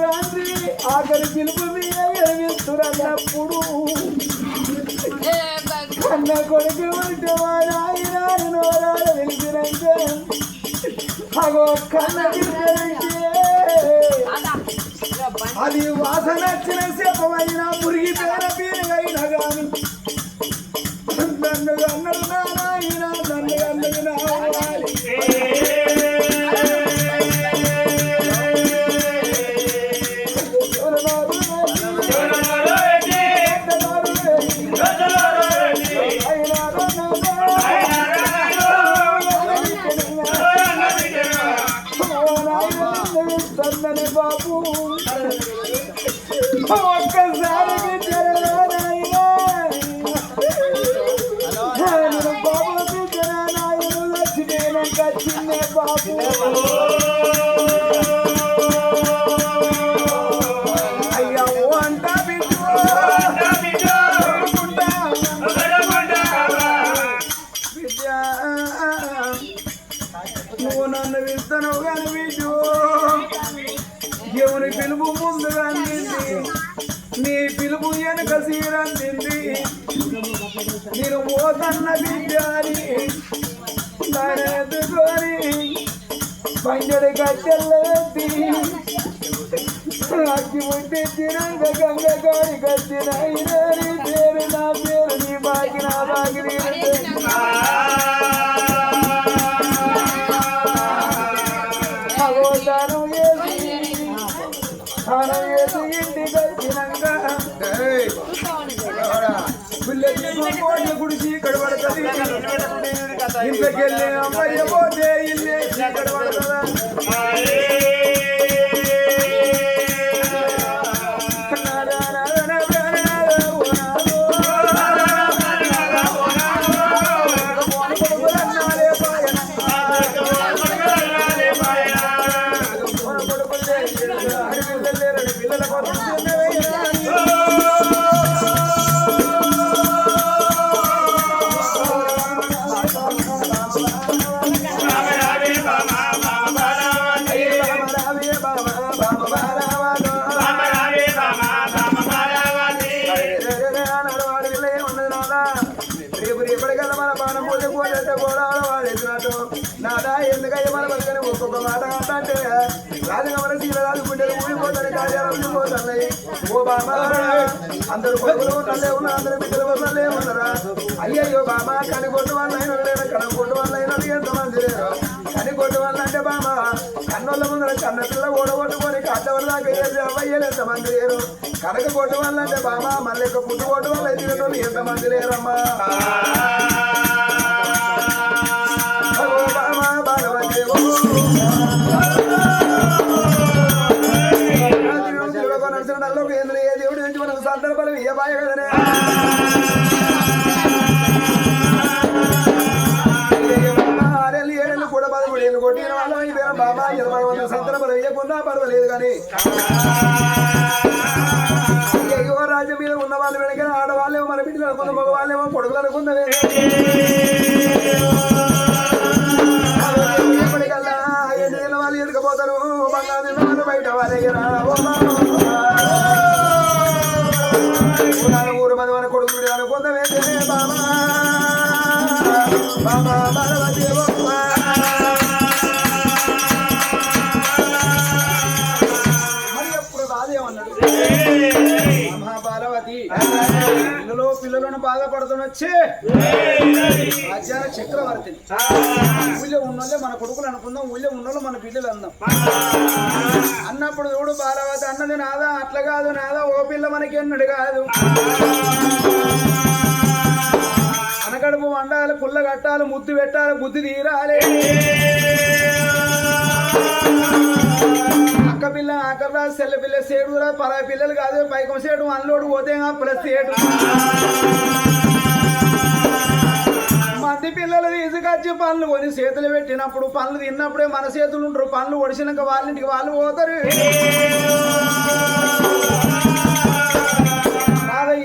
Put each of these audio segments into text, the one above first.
రాత్రి ఆఖరి పిలుపు మీద ఎరిగిస్తున్నప్పుడు కన్న కొడుకు ఉంటే మా నాయన నోరాలు వెలిగినంటే అగో కన్న బిడ్డలంటే అది వాసన వచ్చిన శపమైన మురిగి పేర పీరుగైన గాని నన్ను అన్నడు Vamos casar! పంజడి కట్టెల్లెత్తి అగ్గి ముట్టించినాక గంగ గారి కట్టిన నీ పేరు నా పేరు నీ బాకి నా బాకి అవతారం వేసి తానం గుడిసి ఇంట్లోకెళ్ళి అమ్మాయి పోతే ఇల్లే పడుతుందా అందరు కొడుకులు ఉన్నలే ఉన్నా అందరు బిడ్డలు ఉన్నలే ఉన్నారా. అయ్యయ్యో బాబా కని కొట్టు అయిన లేరు కడం కొట్టు వాళ్ళ అయిన ఎంతమంది లేరు. కని కొట్టు వాళ్ళ అంటే బాబా కన్నోళ్ళ ముందర కన్న ఓడగొట్టుకొని కట్టవల దాకా ఏది అవ్వయ్యలు ఎంతమంది లేరు. కనక కొట్టు వాళ్ళ అంటే బాబా మళ్ళీ పుట్టు కొట్టు వాళ్ళు ఎదిగేటోళ్ళు ఎంతమంది లేరమ్మా. సందర్భాలు ఏ బాయ కదనే కొట్టిన ఈ పేరు బాబా ఇరవై వందల వేయకుండా పర్వాలేదు కానీ రాజ్యం మీద ఉన్న వాళ్ళు వెనక ఆడవాళ్ళేమో మన బిడ్డలు అనుకున్న మగవాళ్ళేమో కొడుకులు అనుకున్నవే పిల్లలు పిల్లలను బాధపడుతున్నొచ్చే రాజ్యాల చక్రవర్తిని ఊళ్ళో ఉన్నోళ్ళే మన కొడుకులు అనుకుందాం ఊళ్ళో ఉన్నోళ్ళు మన పిల్లలు అందాం. అన్నప్పుడు చూడు బాలవతి అన్నది నాదా అట్లా కాదు నాదా ఓ పిల్ల మనకి అన్నడు కాదు. కడుపు వండాలి పుల్ల కట్టాలి ముద్దు పెట్టాలి బుద్ధి తీరాలి. సెల్ల పిల్ల సేడురా పరాయి పిల్లలు కాదు పైకం సేటు అన్లోడు పోతే ప్లస్ సేటు. మంది పిల్లలు తీసుకొచ్చి పనులు కొని చేతులు పెట్టినప్పుడు పనులు తిన్నప్పుడే మన చేతులు ఉంటారు. పనులు ఒడిసినాక వాళ్ళ ఇంటికి వాళ్ళు పోతారు.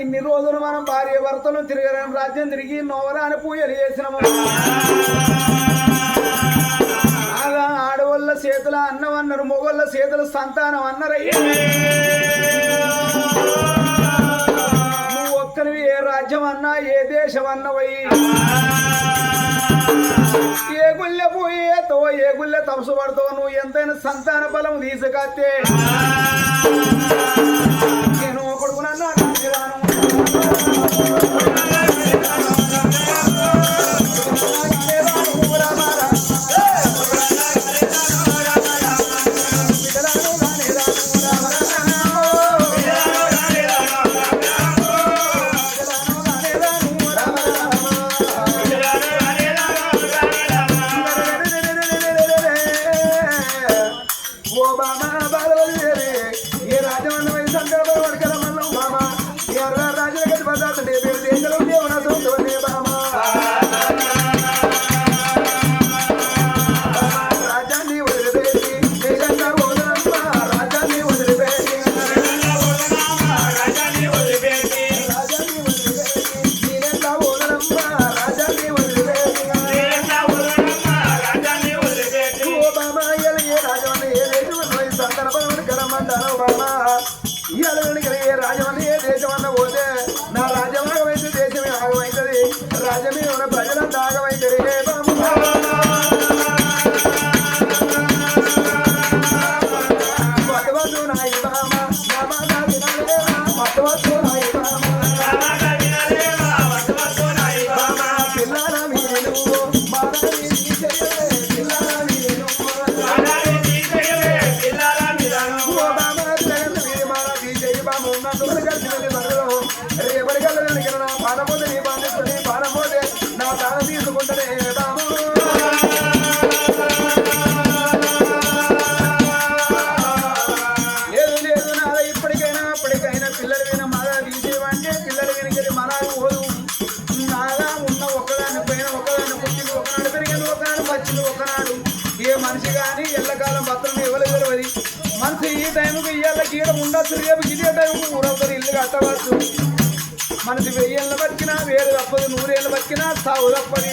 ఇన్ని రోజులు మనం భార్య భర్తలు తిరగలేని రాజ్యం తిరిగి నోవరాని పూజలు చేసినాము అలా ఆడవాళ్ళ చేతుల అన్నం అన్నారు మొగోళ్ళ చేతుల సంతానం అన్నారయ్యా. నువ్వు ఒక్కరివి ఏ రాజ్యం అన్నా ఏ దేశం అన్నవయ్యి. ఏ గుళ్ళె పోయేతో ఏ గుళ్ళె తపసు పడతావు నువ్వు ఎంతైనా సంతాన బలం తీసుకొస్తే. ఓ సందర్భం కరమంటారు బామా ఎలగలిగిన పోతే నా రాజ్యం ఆగమైతే దేశమే ఆగమైతుంది రాజ్యమే ఉన్న ప్రజల గీడ రేపు ఇదే టైంకు ఊరవుతారు ఇల్లు కట్టవచ్చు మనసి వెయ్యేళ్ళ బతికినా వేలు తప్పదు నూరేళ్ళు బతికినా సావు తప్పది.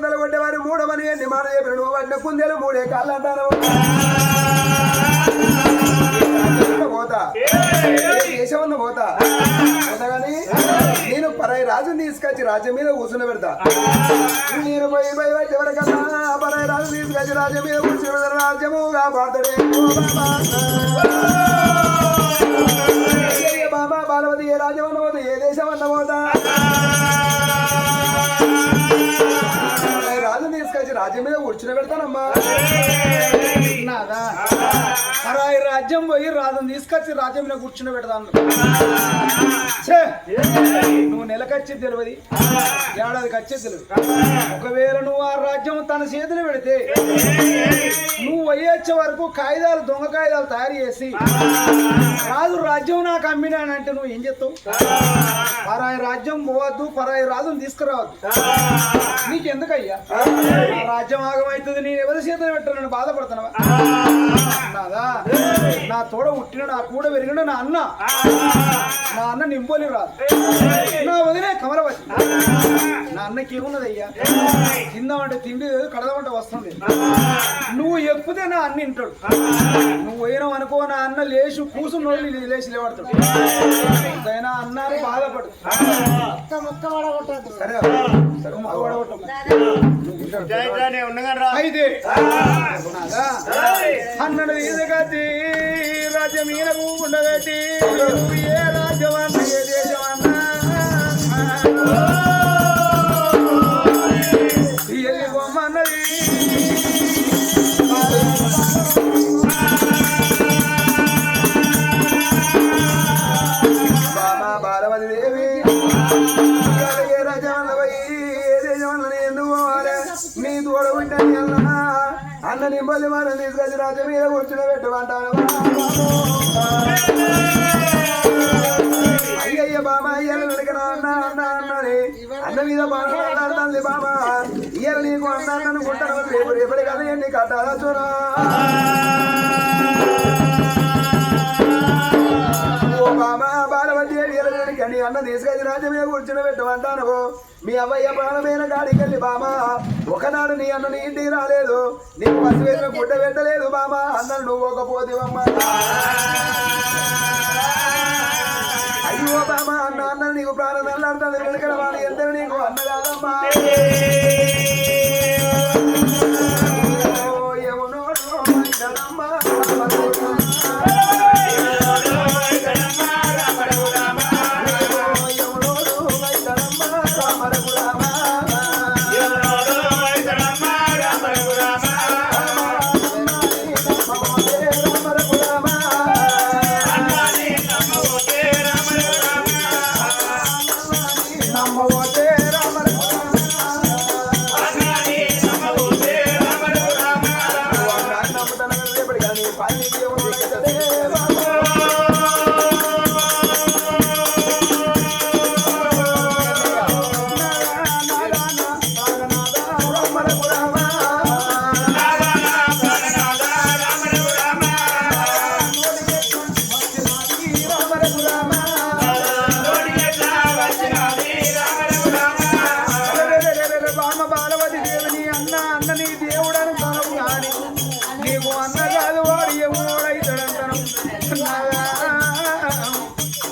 కుందలు ఒకడు తలగొట్టేవారు మూడమని ఎన్ని మాట చెప్పిన నువ్వు పట్టిన కుందేలు మూడే కాళ్ళు అంటారు. పోతా. దేశమన్న పోతా. కానీ నేను పరాయి రాజుని తీసుకొచ్చి రాజ్యం మీద కూర్చుని పెడతా. నేను పోయి పోయి వచ్చి ఎవరికన్నా పరాయి రాజు తీసుకొచ్చి రాజ్యం మీద కూర్చుని పెడతా. రాజ్యము కాపాడతాడే బాబా బాలవతి ఏ రాజ్యం అన్న పోతా ఏ దేశం అన్న పోతా తీసుకొచ్చి రాజ్యం మీద కూర్చుని పెడతానమ్మా. నాదా పరాయి రాజ్యం పోయి రాజం తీసుకొచ్చి రాజ్యం మీద కూర్చుని పెడతాను నువ్వు నెలకొచ్చి తెలియదు. ఏడాదికి వచ్చేది తెలియదు. ఒకవేళ నువ్వు ఆ రాజ్యం తన చేతులు పెడితే నువ్వు వయ్యొచ్చే వరకు కాగితాలు దొంగ కాగితాలు తయారు చేసి రాజు రాజ్యం నాకు అమ్మినానంటే నువ్వు ఏం చెప్తావు పరాయి రాజ్యం పోవద్దు పరాయి రాజును తీసుకురావద్దు. నీకెందుకయ్యా? ఆ రాజ్యం ఆగమవుతుంది నేను ఎవరి చేతులు పెట్టానని బాధపడుతున్నావా? నా తోడ పుట్టిన నా కూడా పెరిగిన నా అన్న. నా అన్న నింపోలి రాదు. నా వదిలే కమలవతి. నా అన్నకి ఏమున్నదయ్యా? తిందామంటే తిండి లేదు కడదామంటే వస్తుంది నువ్వు ఎక్కితే నా అన్న ఇంటాడు. నువ్వు పోయినావు అనుకో నా అన్న లేచి కూసున్నోళ్ళు లేచి లేవడతాడు. ఎంతైనా అన్నాను బాధపడు. సరే సరే మగవాడగొట్టమ్మా. అయితే. అన్నడు ఈదగతి రాజ్యమీనకు ఉండగట్టి నువ్వు ఏ రాజ్యం అన్న ఏ దేశం ఇవాళ రాజు మీద కూర్చుని పెట్టమంటాను అయ్యయ్య బాబా ఇయ్యాల వెనకనా అన్న అన్న అన్నని అన్న మీద మాట్లాడుతుంది బాబా ఇయ్యాల నీకు అన్న అనుకుంటాను రేపు రేపటి కదా ఎన్ని కట్టాలా చూరా మీ అన్న తీసుకెళ్ళి రాజ్యమే కూర్చుని పెట్టమంటాను మీ అవ్వయ్య ప్రాణమైన గాడికెళ్ళి బామా. ఒకనాడు నీ అన్న నీ ఇంటికి రాలేదు. నీ పసి వేసిన గుడ్డ పెట్టలేదు బామా. అన్నను నువ్వు ఒక పోతివమ్మా. అయ్యో బామా అన్న అన్న నీకు ప్రాణం నల్లాడుతుంది. వెనకడ వాడు ఎంత నీకు అన్న కాదమ్మా.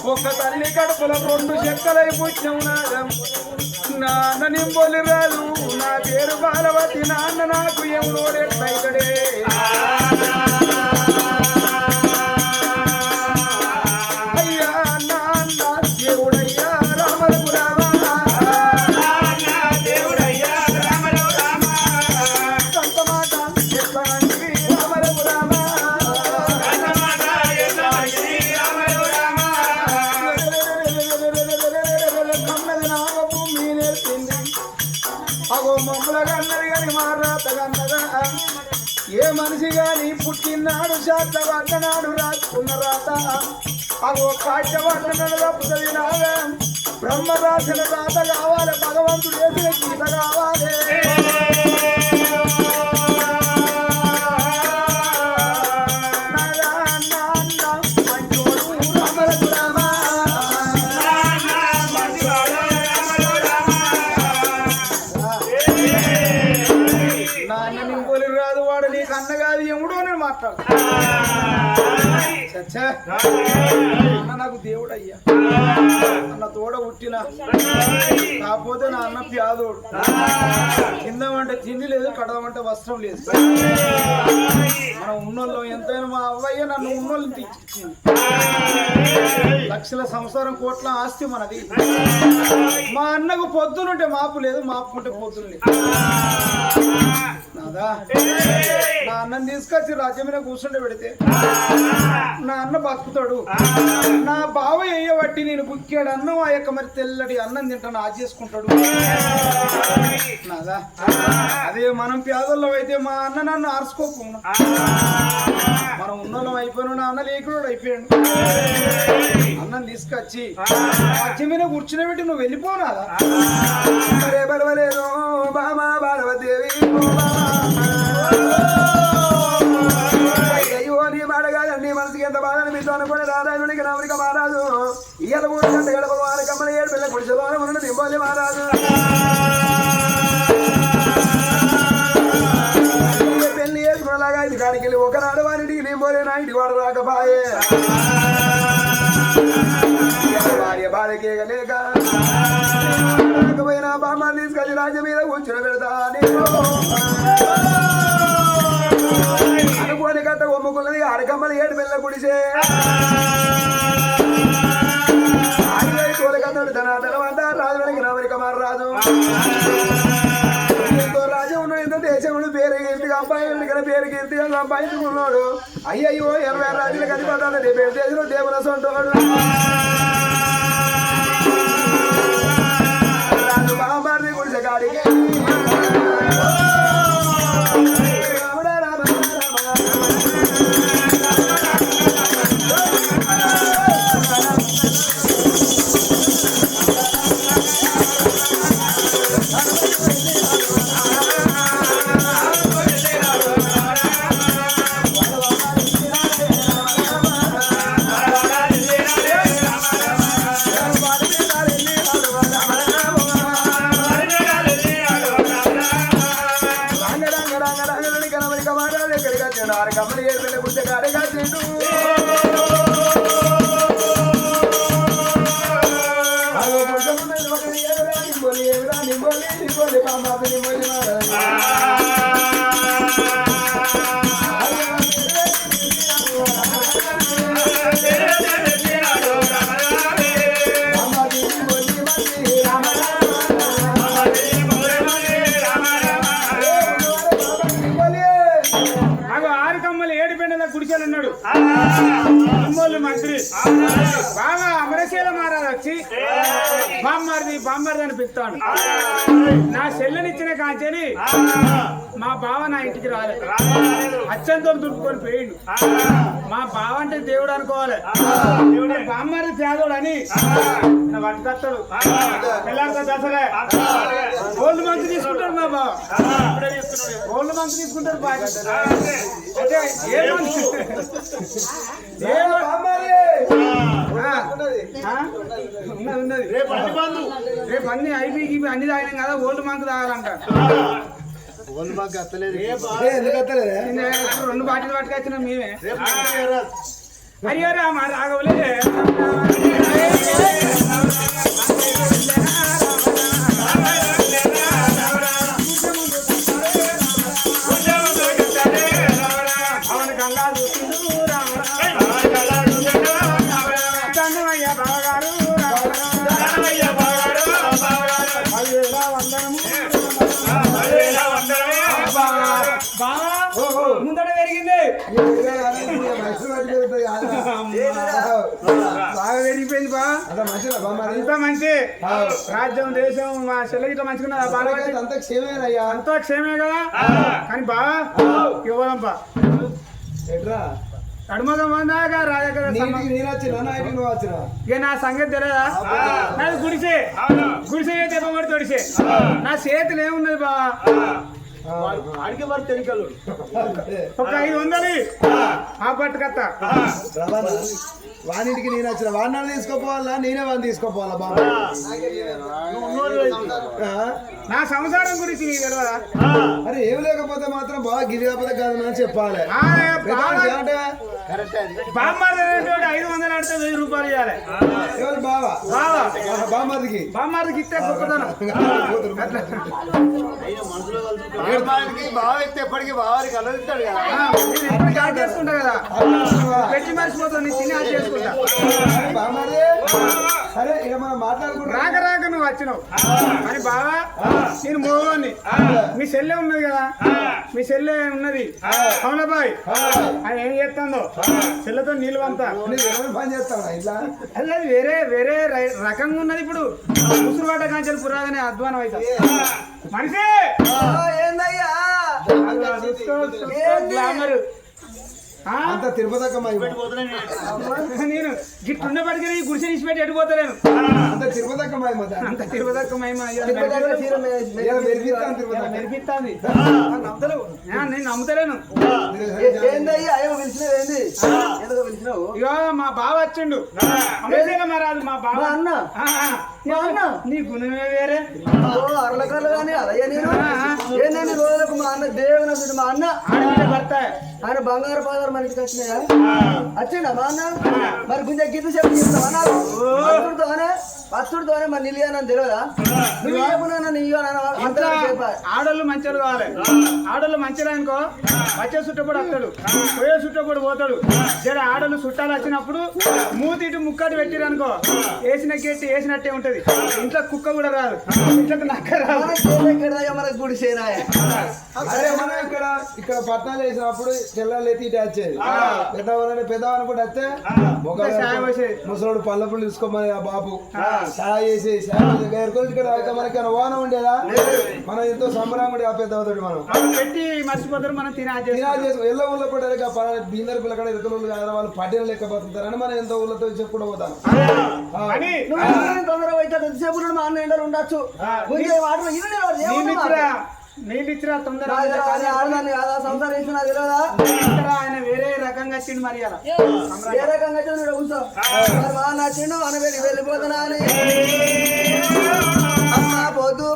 ఒక తల్లి కడుపుల రెండు చెక్కలై పుట్టినవు నాదం. నా నింబొలి రాదు నా పేరు బాలవతి నాన్న నాకు ఎవడోడెట్లయితడే పుట్టినాడు శాత పడ్డనాడు రాసుకున్న రాత. అగో కాట్య తప్పుతుంది రాత కావాలి భగవంతుడు వేసిన గీత కావాలి. అన్న నాకు దేవుడు అయ్యా అన్న తోడ పుట్టిన కాకపోతే నా అన్న ప్యాదోడు. తిందామంటే తిండి లేదు కడదామంటే వస్త్రం లేదు. మనం ఉన్నోళ్ళం ఎంతైనా మా అవ్వయ్య నన్ను ఉన్నోళ్ళని తెచ్చిచ్చింది లక్షల సంవత్సరం కోట్ల ఆస్తి మనది. మా అన్నకు పొద్దునుంటే మాపు లేదు మాపుకుంటే పొద్దున లేదు. నాదా? నా అన్నం తీసుకొచ్చి రాజ్యం మీద కూర్చుంటే పెడితే నా అన్న బతుకుతాడు. నా బావ వేయబట్టి నేను బుక్కాడు అన్నం ఆ యొక్క మరి తెల్లటి అన్నం తింటాను ఆ చేసుకుంటాను. ఉంటాడు అదే మనం పేదల్లో అయితే మా అన్న నన్ను ఆర్చుకోకుండా మనం ఉన్నోళ్ళం అయిపోయిన నా అన్న లేకుడు అయిపోయాడు. అన్నం తీసుకొచ్చి రాజ్యం మీద కూర్చుని పెట్టి నువ్వు వెళ్ళిపోనాదా మరే బలవలేదు బామా బాలవదేవి అయ్యో ఎంత బాధ అనిపిస్తుంది అనుకుని రాధాయునికి రాముడికి మారాదు ఇయ్యల మూడు గంట గడప వారి కమ్మల ఏడు పిల్ల కుడిసెలో ఉన్న నింబోలి మహారాజు. పెళ్ళి చేసుకునేలాగా ఇది కాడికి వెళ్ళి ఒకనాడు వారికి నింబోలే నా ఇంటి వాడు రాకపాయే భార్య భార్యకే లేక రాకపోయినా బామ్మ తీసుకెళ్ళి రాజ్యం మీద కూర్చుని పెడతా నేను అడకమ్మల ఏడు మెల్ల గుడిసే. రాజు రాజు రాజు దేశంలో పేరు అబ్బాయి సంపాదించుకున్నాడు. అయ్యయ్యో ఇరవై రాజులకు అధిపతాడు పేరు దేశంలో దేవుల సొంటోడు రాజు మహాభారతి గుడిసె కాడికి. పిలుస్తాడు నా చెల్లెనిచ్చిన కాంచెని మా బావ నా ఇంటికి రాలేదు. అచ్చంతో దుడుకొని పోయిండు. మా బావ అంటే దేవుడు అనుకోవాలి. బామ్మారి పేదోడు అని నా పట్టుకొస్తాడు పిల్లలతో దసరే ఓల్డ్ మంత్ తీసుకుంటాడు మా బావ. ఓల్డ్ మంత్ తీసుకుంటాడు బాగా. అంటే ఏ మంత్? ఏ? ఉన్నది ఉన్నది రేపు అన్ని రేపు అన్ని ఐపీకి అన్ని తాగినాం కదా ఓల్డ్ మంత్ తాగాలంట రెండు బాటిల్ పట్టుకొచ్చినాం మేమే. అయ్యో రామ రాఘవులే బాగా పెరిగిపోయింది బా. అంత మనుషులా బామ్మారి? అంతా మంచి. రాజ్యం దేశం మా చెల్లె ఇట్లా మంచిగా అంత అంతా క్షేమే కదా? కానీ బా ఇవ్వదంపా ఎట్రా? ఇక నా సంగతి తెలియదా నాది గుడిసే. గుడిసే దెబ్బమడి తొడిసే నా చేతులు ఏమున్నది బా? అడిగే వారు తెలికలు ఒక ఐదు వందలు. ఆ పట్టుకత్త. వానింటికి నేను వచ్చిన వాడిని తీసుకోపోవాలా? నేనే వాడిని తీసుకోపోవాలా బాబా? నా సంసారం గురించి నీకు తెలియదా అరే ఏం లేకపోతే మాత్రం బాగా గిరి కాకపోతే కాదు అని చెప్పాలి బావ- ఐదు వందలు ఆడితే వెయ్యి రూపాయలు ఇవ్వాలి. ఎవరు బావా? బావా? బామ్మదికి బామ్మారికి ఇస్తే గొప్పతనం. ఎప్పటికీ బావారికి అలరిస్తాడు కదా. చేసుకుంటా పెట్టి మర్చిపోతాను నేను తిని అది చేసుకుంటా. సరే ఇక మనం మాట్లాడుకుంటాం రాక రాక నువ్వు వచ్చినావు. అని బావా? నేను మోగోని మీ సెల్లె ఉన్నది కదా? మీ సెల్లె ఉన్నది? అవునబాయ్. ఆయన ఏం చేస్తుందో? సెల్లెతో నీళ్ళు పంతా పని ఇట్లా? అదే వేరే వేరే రై- రకంగా ఉన్నది ఇప్పుడు. ముసురు పడ్డ కాంచెలు పురాగానే అధ్వానం అవుతా మనిషి! ఏందయ్యా? గ్లామర్. ఆ? అంత తిరుపతకమ్మ నేను గిట్లున్నప్పటికీ ఈ గుడిసె తీసి పెట్టి ఎడిపోతలేను అంత తిరుపతకమ్మ అంత ఇలా మెరిపిస్తాను నేను నమ్ముతలేను. ఇగో మా బావ వచ్చిండు. మహారాజు మా బావ. అన్న? నీ గుణమే వేరే. అరలకర్లు కానీ అదయ్యా నేను? ఏంటంటే రోజులకు మా అన్న దేవుని అసలు మా అన్న? భర్త. ఆయన బంగారు పాదాలు మనకి వచ్చినాయా? వచ్చిండా మా అన్న? మరి కొంచెం గిట్టు చెప్పి పత్తుడితోనే మరి నిలియానని తెలియదా? నువ్వు ఏమన్నా చెప్పా ఆడోళ్ళు మంచోళ్ళు కావాలి. ఆడోళ్ళు మంచిగా అనుకో. వచ్చే చుట్టప్పుడు వస్తాడు. పోయే చుట్టప్పుడు పోతాడు. జర ఆడోళ్ళు చుట్టాలు వచ్చినప్పుడు మూతి ఇటు ముక్కటి పెట్టిరు అనుకో. వేసిన గెట్టి వేసినట్టే ఉంటది. ఇంట్లో కుక్క కూడా రాదు. ఇంట్లోకి నక్క రాదు. మనకు గుడి చేయనాయ అరే మనం ఇక్కడ ఇక్కడ పట్నాలు వేసినప్పుడు తెల్లాలు ఎత్తి ఇటు వచ్చేది. పెద్దవాళ్ళని పెద్దవాళ్ళని కూడా వస్తే. ముసలోడు పళ్ళపులు తీసుకోమని ఆ బాబు. సాయ చేసి ఇక్కడ అయితే మనకి వాన ఉండేదా? మనం ఎంతో సంబరంగా ఉండే ఆ పెద్దవాళ్ళతో మనం. పెట్టి మర్చిపోతారు మనం తినే తినాలి చేసి ఎల్ల ఊళ్ళో పడ్డారు బీందర్ పిల్లకడ ఎరుకలు కాదు వాళ్ళు పట్టిన లెక్క బతుకుతారని మనం ఎంతో ఊళ్ళతో చెప్పుకుంటూ పోతాం. అని తొందరగా ఎంతసేపు మా అన్న ఎండలు ఉండొచ్చు? ఇచ్చిరా నీళ్ళు తొందర సంసారం తెలియదా? ఇచ్చిరా, ఆయన వేరే రకంగా వచ్చిండు మరి అలా. ఏ రకంగా కూర్చో. నచ్చిండు వెళ్ళి వెళ్ళిపోతున్నా అని పొద్దు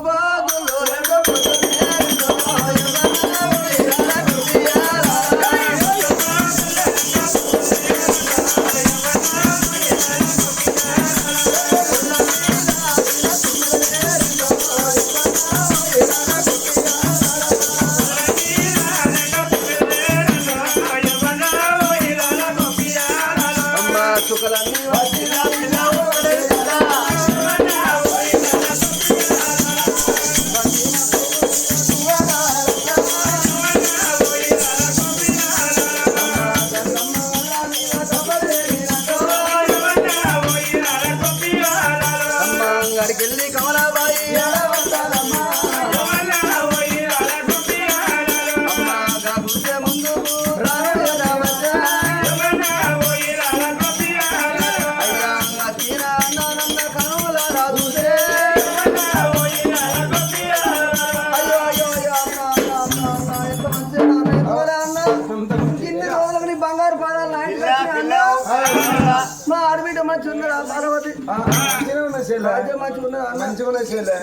రాజ్యం మంచిగా చెల్లె?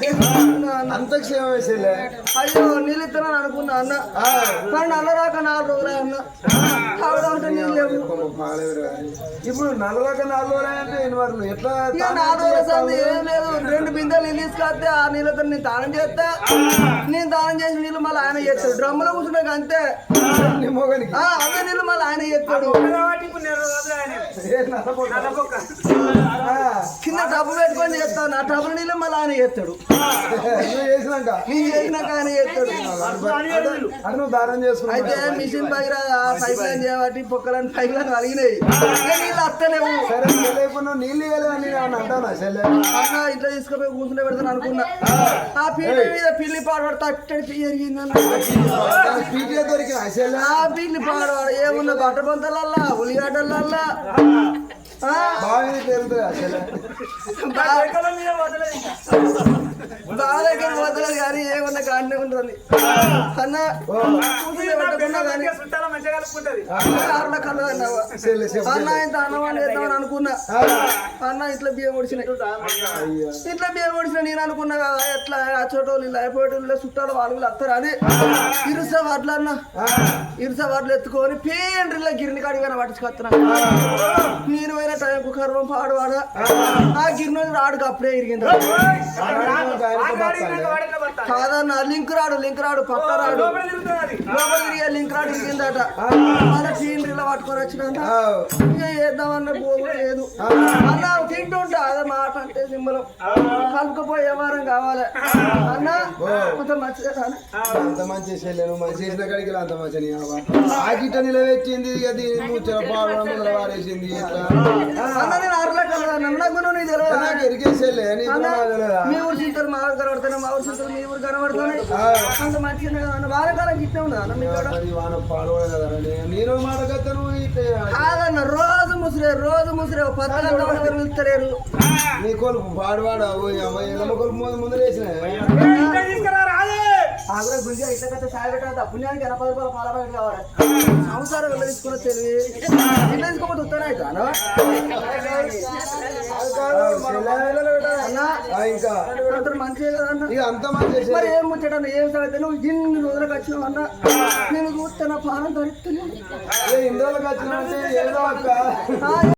అంత క్షేమమే చెల్లె అయ్యో నీళ్ళు ఇస్తున్నాను అనుకున్నా అన్న. కానీ నల్ల రాక నాలుగు రోజులే అన్న. కావడంటే నీళ్ళు లేవు. ఇప్పుడు నల్లరక నాలుగు అంటే ఎనిమిది ఎట్లా నాలుగు రోజుల ఏం లేదు. రెండు బిందెలు నీళ్ళు తీసుకొస్తే ఆ నీళ్ళతో నేను దానం చేస్తా. నేను దానం చేసిన నీళ్ళు మళ్ళీ ఆయన చేస్తాడు. డ్రమ్ములో కూర్చున్నాక అంతే. నీ మొగనికి. ఆ, అదే నీళ్ళు మళ్ళీ ఆయన చేస్తాడు. కింద డబ్బు పెట్టుకొని చేస్తాను ఆ డబ్బుల నీళ్ళు మళ్ళీ ఆయన చేస్తాడు. నువ్వు చేసినాక. నేను చేసినాక ఆయన చేస్తాడు. నువ్వు దానం చేసుకున్నావు అయితే మిషన్ పైన పైప్ లైన్ చేయబట్టి పొక్కలని పైప్ లైన్ కలిగినాయి ఇక నీళ్ళు వస్తలేవు సరే నువ్వు నీళ్ళు ఇవ్వలేదు అని నేను అంటానా చెల్లె? అన్న ఇట్లా తీసుకుపోయి కూర్చుని పెడతాను అనుకున్నా. ఆ. పీట మీద పిల్లి పాడబడి తట్టడి జరిగిందన్న పీటీఏ దొరికిన చెల్లె? ఆ పిల్లి పాడవాడు. ఏమున్నా బట్ట పొంతలల్లా ఉల్లిగడ్డలల్లా? ఆ, బాగా తెలుతుంది చెల్లె బాగా పోతలేదు కానీ ఏమన్నా ఉంటుంది. అన్న అన్న అన్నవాళ్ళు వేద్దామని అనుకున్నా. అన్న ఇట్లా బియ్యం ఒడిచినాయి. ఇట్లా బియ్యం ఒడిచిన నేను అనుకున్నా కదా ఎట్లా ఆ చోటోళ్ళు ఇలా అయిపోయేటోళ్ళు చుట్టాలు వాళ్ళు వస్తారు అని. ఇరుస వడ్లు అన్న ఇరుస వడ్లు ఎత్తుకొని పేండ్రిలో గిరిని కాడిగా పట్టించుకొస్తున్నా నేను పోయిన టైంకు కర్వం పాడువాడ? ఆ. గిరిని రాడుకు అప్పుడే ఇరిగింది కాదన్న లింక్ రాడు లింక్ రాడు పట్ట రాడు. లింక్ రాడు. ఇరిగిందట పేండ్రిలో పట్టుకొని వచ్చినంత ఇక చేద్దామన్న పోగు లేదు. అన్న తింటుంటా. అదే మాట అంటే సింబలం. కలుపుకపోయే వారం కావాలి. అన్న కొంచెం మంచిగా కాదు. అంత మంచి చెల్లె నువ్వు మంచి చేసిన కాడికి అంత మంచి నీ అవ్వ. ఆ. గిట్ట నిలవెచ్చింది దీన్ని ముచ్చట వారేసింది ఇట్లా. అన్న నేను అరలా కలదా నాకు తెలియదా? నాకు ఎరికే చెల్లె నీకు అన్న నాకు తెలియదా? చింతలు మా ఊరు కనబడతాయి మా ఊరు చింతలు మీ ఊరు కనబడుతున్నాయి. అంత మంచిగా అన్న వారకాలం గిట్టే ఉండదు అన్న మీ కాడ? మరి వాన పాడవడే కదా రే. నేను ఇట్టే కాదన్న రోజు ముసిరే రోజు ముసిరే వరకు పిలుస్తలేరు నీ కొలుపు పాడువాడు? ఎల్లమ్మ కొలుపు ముందు వేసిన ఆవిడ గుంజ ఇట్లా కట్ట సాయి పెట్టా పుణ్యానికి ఎనభై రూపాయలు పాల ప్యాకెట్ కావాలి? సంసారం వెళ్ళ తీసుకున్న తెలివి ఇట్లా తీసుకోకపోతే వస్తానే అవుతాను మరి ఏం ముచ్చట ఏం సంగతి? నువ్వు ఇన్ని రోజులకు వచ్చినావు అన్న. నేను చూస్తే నా